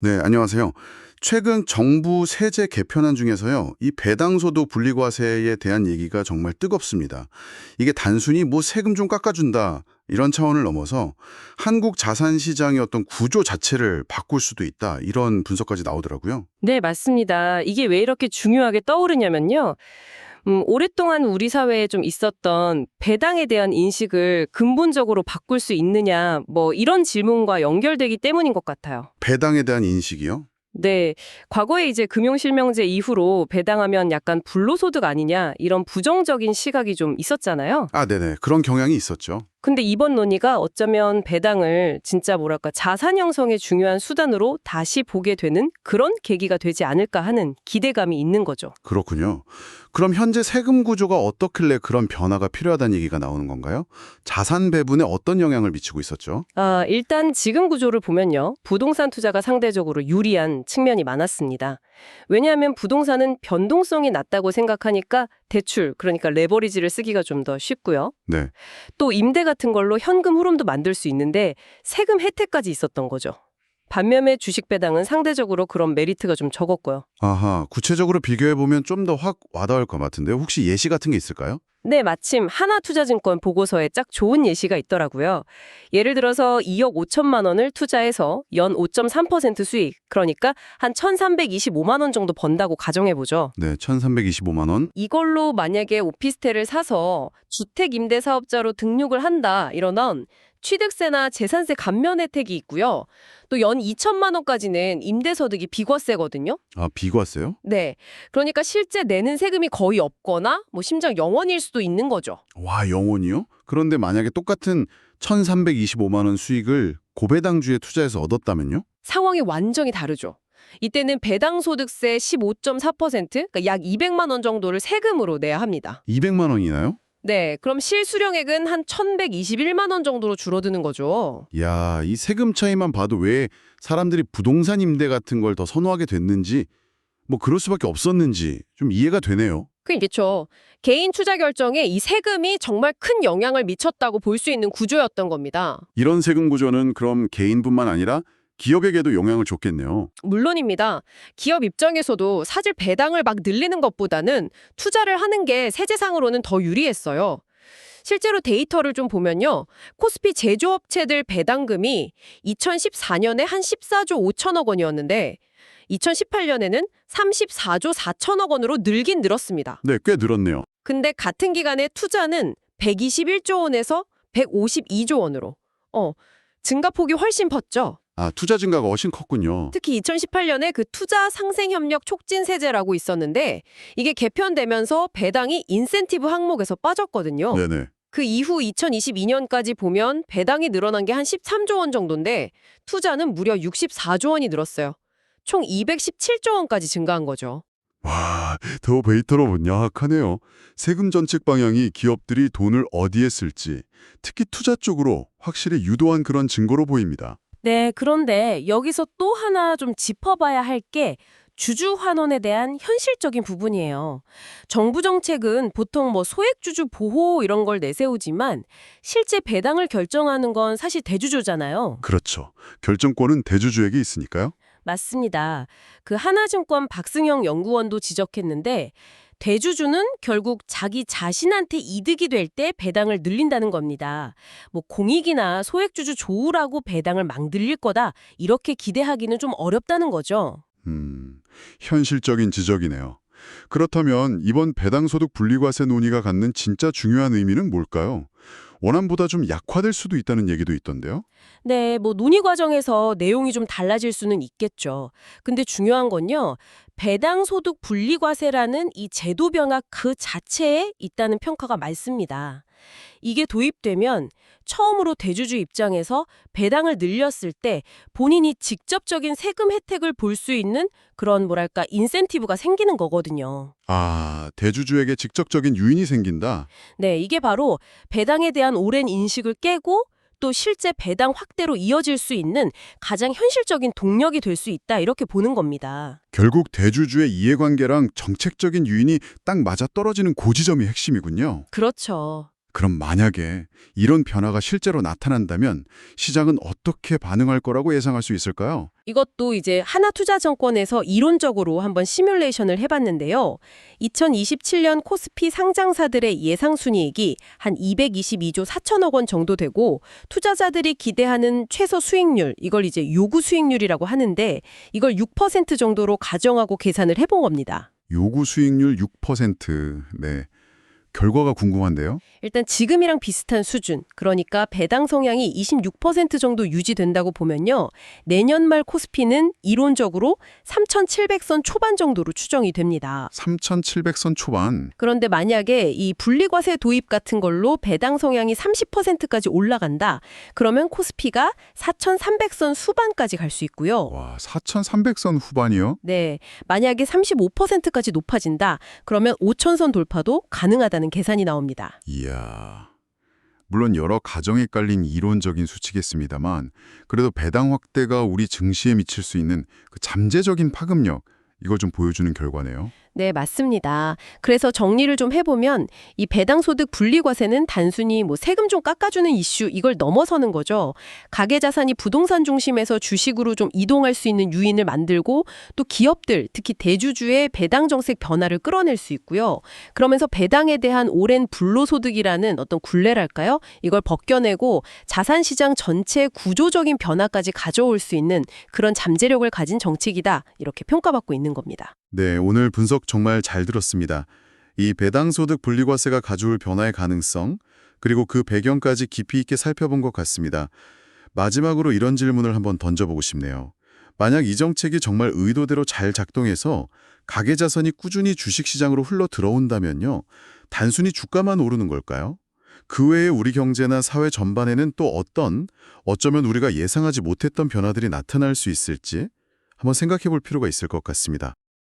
네, 안녕하세요. 최근 정부 세제 개편안 중에서요, 이 배당소득 분리과세에 대한 얘기가 정말 뜨겁습니다. 이게 단순히 뭐 세금 좀 깎아준다, 이런 차원을 넘어서 한국 자산 시장의 어떤 구조 자체를 바꿀 수도 있다, 이런 분석까지 나오더라고요. 네, 맞습니다. 이게 왜 이렇게 중요하게 떠오르냐면요. 음, 오랫동안 우리 사회에 좀 있었던 배당에 대한 인식을 근본적으로 바꿀 수 있느냐, 뭐 이런 질문과 연결되기 때문인 것 같아요. 배당에 대한 인식이요? 네, 과거에 이제 금융실명제 이후로 배당하면 약간 불로소득 아니냐, 이런 부정적인 시각이 좀 있었잖아요. 아, 네네. 그런 경향이 있었죠. 근데 이번 논의가 어쩌면 배당을 진짜 뭐랄까 자산 형성의 중요한 수단으로 다시 보게 되는 그런 계기가 되지 않을까 하는 기대감이 있는 거죠. 그렇군요. 그럼 현재 세금 구조가 어떻길래 그런 변화가 필요하다는 얘기가 나오는 건가요? 자산 배분에 어떤 영향을 미치고 있었죠? 아, 일단 지금 구조를 보면요. 부동산 투자가 상대적으로 유리한 측면이 많았습니다. 왜냐하면 부동산은 변동성이 낮다고 생각하니까 대출, 그러니까 레버리지를 쓰기가 좀 더 쉽고요. 네. 또 임대 같은 걸로 현금 흐름도 만들 수 있는데 세금 혜택까지 있었던 거죠. 반면에 주식 배당은 상대적으로 그런 메리트가 좀 적었고요. 아하, 구체적으로 비교해보면 좀 더 확 와닿을 것 같은데요. 혹시 예시 같은 게 있을까요? 네, 마침 하나투자증권 보고서에 짝 좋은 예시가 있더라고요. 예를 들어서 2억 5천만 원을 투자해서 연 5.3% 수익, 그러니까 한 1,325만 원 정도 번다고 가정해보죠. 네, 1325만 원. 이걸로 만약에 오피스텔을 사서 주택 임대 사업자로 등록을 한다 이러면 취득세나 재산세 감면 혜택이 있고요. 또 연 2천만 원까지는 임대소득이 비과세거든요. 아, 비과세요? 네. 그러니까 실제 내는 세금이 거의 없거나 뭐 심지어 0원일 수도 있는 거죠. 와, 영원이요? 그런데 만약에 똑같은 1325만 원 수익을 고배당주에 투자해서 얻었다면요? 상황이 완전히 다르죠. 이때는 배당소득세 15.4%, 그러니까 약 200만 원 정도를 세금으로 내야 합니다. 200만 원이나요? 네, 그럼 실수령액은 한 1,121만 원 정도로 줄어드는 거죠. 야, 이 세금 차이만 봐도 왜 사람들이 부동산 임대 같은 걸 더 선호하게 됐는지, 뭐 그럴 수밖에 없었는지 좀 이해가 되네요. 그렇죠. 개인 투자 결정에 이 세금이 정말 큰 영향을 미쳤다고 볼 수 있는 구조였던 겁니다. 이런 세금 구조는 그럼 개인뿐만 아니라 기업에게도 영향을 줬겠네요. 물론입니다. 기업 입장에서도 사실 배당을 막 늘리는 것보다는 투자를 하는 게 세제상으로는 더 유리했어요. 실제로 데이터를 좀 보면요. 코스피 제조업체들 배당금이 2014년에 한 14조 5천억 원이었는데 2018년에는 34조 4천억 원으로 늘긴 늘었습니다. 네, 꽤 늘었네요. 근데 같은 기간에 투자는 121조 원에서 152조 원으로. 어, 증가폭이 훨씬 컸죠. 아, 투자 증가가 훨씬 컸군요. 특히 2018년에 그 투자 상생 협력 촉진 세제라고 있었는데 이게 개편되면서 배당이 인센티브 항목에서 빠졌거든요. 네네. 그 이후 2022년까지 보면 배당이 늘어난 게 한 13조 원 정도인데 투자는 무려 64조 원이 늘었어요. 총 217조 원까지 증가한 거죠. 와, 더 데이터로 명확하네요. 세금 정책 방향이 기업들이 돈을 어디에 쓸지, 특히 투자 쪽으로 확실히 유도한 그런 증거로 보입니다. 네, 그런데 여기서 또 하나 좀 짚어봐야 할 게 주주 환원에 대한 현실적인 부분이에요. 정부 정책은 보통 뭐 소액 주주 보호 이런 걸 내세우지만 실제 배당을 결정하는 건 사실 대주주잖아요. 그렇죠. 결정권은 대주주에게 있으니까요. 맞습니다. 그 하나증권 박승영 연구원도 지적했는데 대주주는 결국 자기 자신한테 이득이 될 때 배당을 늘린다는 겁니다. 뭐 공익이나 소액주주 좋으라고 배당을 막 늘릴 거다 이렇게 기대하기는 좀 어렵다는 거죠. 음, 현실적인 지적이네요. 그렇다면 이번 배당소득 분리과세 논의가 갖는 진짜 중요한 의미는 뭘까요? 원안보다 좀 약화될 수도 있다는 얘기도 있던데요. 네, 뭐 논의 과정에서 내용이 좀 달라질 수는 있겠죠. 근데 중요한 건요. 배당 소득 분리 과세라는 이 제도 변화 그 자체에 있다는 평가가 많습니다. 이게 도입되면 처음으로 대주주 입장에서 배당을 늘렸을 때 본인이 직접적인 세금 혜택을 볼 수 있는 그런 뭐랄까 인센티브가 생기는 거거든요. 아, 대주주에게 직접적인 유인이 생긴다. 네, 이게 바로 배당에 대한 오랜 인식을 깨고 또 실제 배당 확대로 이어질 수 있는 가장 현실적인 동력이 될 수 있다 이렇게 보는 겁니다. 결국 대주주의 이해관계랑 정책적인 유인이 딱 맞아 떨어지는 고지점이 핵심이군요. 그렇죠. 그럼 만약에 이런 변화가 실제로 나타난다면 시장은 어떻게 반응할 거라고 예상할 수 있을까요? 이것도 이제 하나투자증권에서 이론적으로 한번 시뮬레이션을 해봤는데요. 2027년 코스피 상장사들의 예상 순이익이 한 222조 4천억 원 정도 되고 투자자들이 기대하는 최소 수익률, 이걸 이제 요구 수익률이라고 하는데 이걸 6% 정도로 가정하고 계산을 해본 겁니다. 요구 수익률 6%. 네. 결과가 궁금한데요. 일단 지금이랑 비슷한 수준, 그러니까 배당 성향이 26% 정도 유지된다고 보면요. 내년 말 코스피는 이론적으로 3,700선 초반 정도로 추정이 됩니다. 3,700선 초반. 그런데 만약에 이 분리과세 도입 같은 걸로 배당 성향이 30%까지 올라간다. 그러면 코스피가 4,300선 수반까지 갈 수 있고요. 와, 4,300선 후반이요? 네. 만약에 35%까지 높아진다. 그러면 5,000선 돌파도 가능하 다는 계산이 나옵니다. 이야. 물론 여러 가정에 깔린 이론적인 수치겠습니다만 그래도 배당 확대가 우리 증시에 미칠 수 있는 그 잠재적인 파급력 이걸 좀 보여주는 결과네요. 네, 맞습니다. 그래서 정리를 좀 해보면 이 배당소득 분리과세는 단순히 뭐 세금 좀 깎아주는 이슈 이걸 넘어서는 거죠. 가계자산이 부동산 중심에서 주식으로 좀 이동할 수 있는 유인을 만들고 또 기업들, 특히 대주주의 배당 정책 변화를 끌어낼 수 있고요. 그러면서 배당에 대한 오랜 불로소득이라는 어떤 굴레랄까요? 이걸 벗겨내고 자산시장 전체 구조적인 변화까지 가져올 수 있는 그런 잠재력을 가진 정책이다. 이렇게 평가받고 있는 겁니다. 네, 오늘 분석 정말 잘 들었습니다. 이 배당소득 분리과세가 가져올 변화의 가능성, 그리고 그 배경까지 깊이 있게 살펴본 것 같습니다. 마지막으로 이런 질문을 한번 던져보고 싶네요. 만약 이 정책이 정말 의도대로 잘 작동해서 가계 자산이 꾸준히 주식시장으로 흘러 들어온다면요. 단순히 주가만 오르는 걸까요? 그 외에 우리 경제나 사회 전반에는 또 어떤, 어쩌면 우리가 예상하지 못했던 변화들이 나타날 수 있을지 한번 생각해 볼 필요가 있을 것 같습니다.